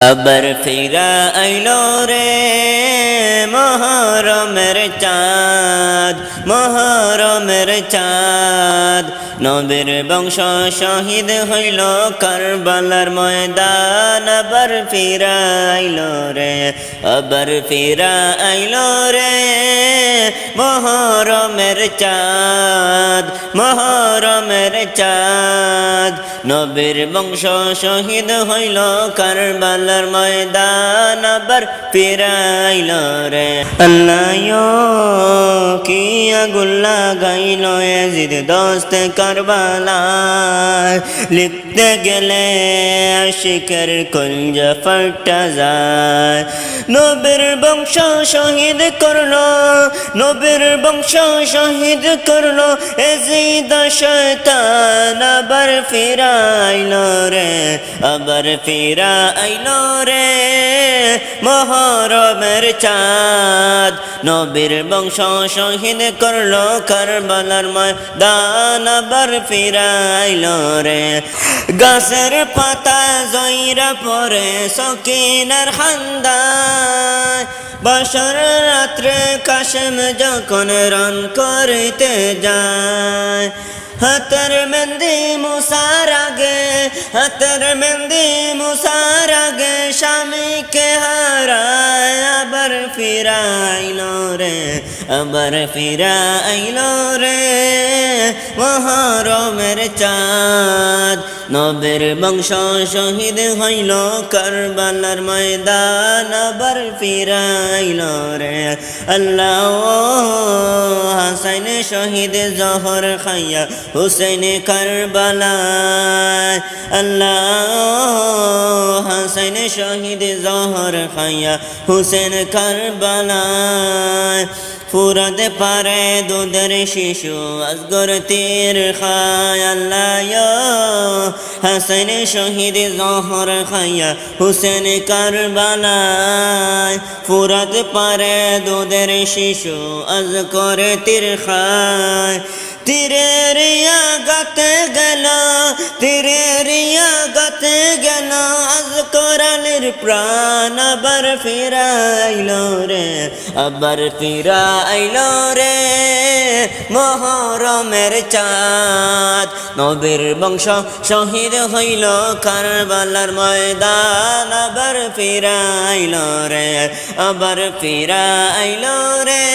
আবার ফিরা আইলো রে মহরমের চাঁদ মহরমের চাঁদ। নবীর বংশ শহীদ হইল কারবালার ময়দান, আবার ফিরা আইলো রে, আবার ফিরা আইলো রে। মহরমের চাঁদ মহরমের চাঁদ। নবীর বংশ শহীদ হইল কারবালার ময়দান, আবার ফিরাইল রে। আল্লাহ কি আগুল্লা গাইল এজিদ দোস্ত কারবালায় লিখতে গেলে আশিকের কলজ ফাটা যায় নবীর বংশ শহীদ করল নবীর বংশ শহীদ করল এজিদ শয়তান আবার ফিরাইল রে আবার ফিরা আইল রে মহরমের চাঁদ। নবীর বংশ শহীদ করল কারবালার ময়দান, আবার ফিরাইল রে। গাছের পাতা জয়রা পরে সকিনার খান্দায় বসর রাত্রে কাশেম যখন রান করিতে যায়। হাতের মেন্দি মুসার আগে হাতের মেহেন্দি মুসার আগে স্বামীকে হারায় আবার ফিরাইল রে আবার ফিরাইল রে। মহরমের চাঁদ নবের বংশ শহীদ হইল কারবালার ময়দান, আবার ফিরাইল রে। আল্লাহ হাসাইন শহীদ জহর খাইয়া হুসেন কারবালায়। আল্লাহ হাসাইন শহীদ জহর খাইয়া হুসেন কারবালায়। ফুরাতে পারে দুধের শিশু আসগর তীর খায়। আল্লাহ হাসাইন শহীদ জহর খাইয়া হুসেন কারবালায় ফুরাতে পারে দুধের শিশু আজ করে তীর খায়। তীরের গাতে গেল, তীরের গাতে গেল, আজ কোরআনের প্রাণ আবার ফিরাইল রে, আবার ফিরাইল রে, মহরমের চাঁদ। নবীর বংশ শহীদ হইল কারবালার ময়দান, আবার ফিরাইল রে, আবার ফিরাইল রে।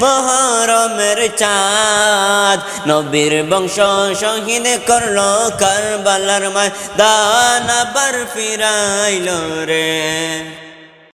মহরমের চাঁদ নবীর বংশ শহীদ করল কারবালার ময়দান, আবার ফিরাইল রে।